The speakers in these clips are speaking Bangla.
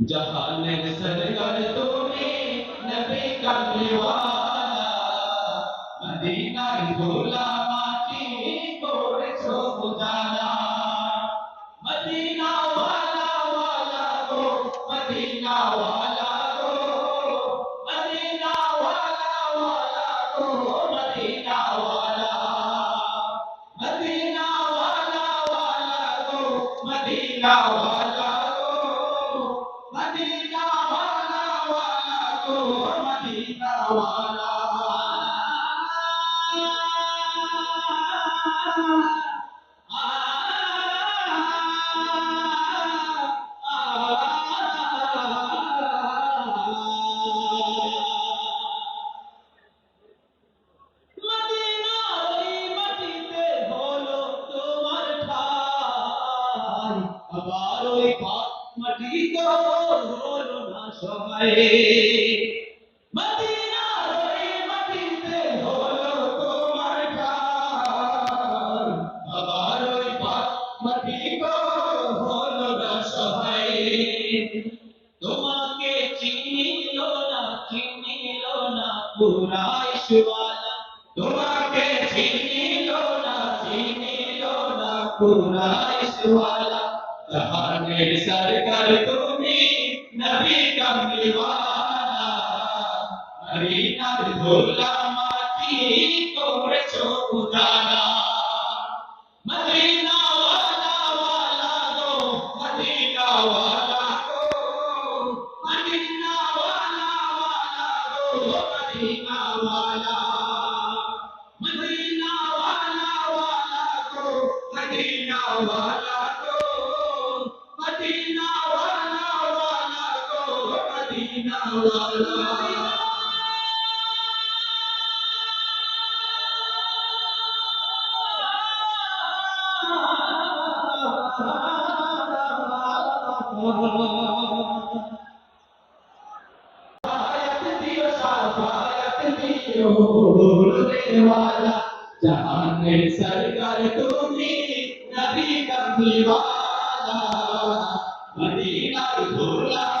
जहान सरगर तुम्हें नबी कमलीवाला मदीना भोला মদিনা ওয়ালা গো মদিনা ওয়ালা হলো না সবাই তোমাকে না চিনিল না কুরাইশওয়ালা তোমাকে চিনিল না চিনিল না जहाने सरकार तुम्हें नबी का मिलवाना नबी का भोला जहां सरकार तुम्हें नबी कमली वाला मदीना भोला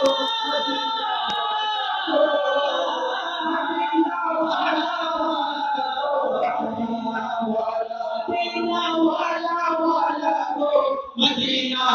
মদিনা মদিনা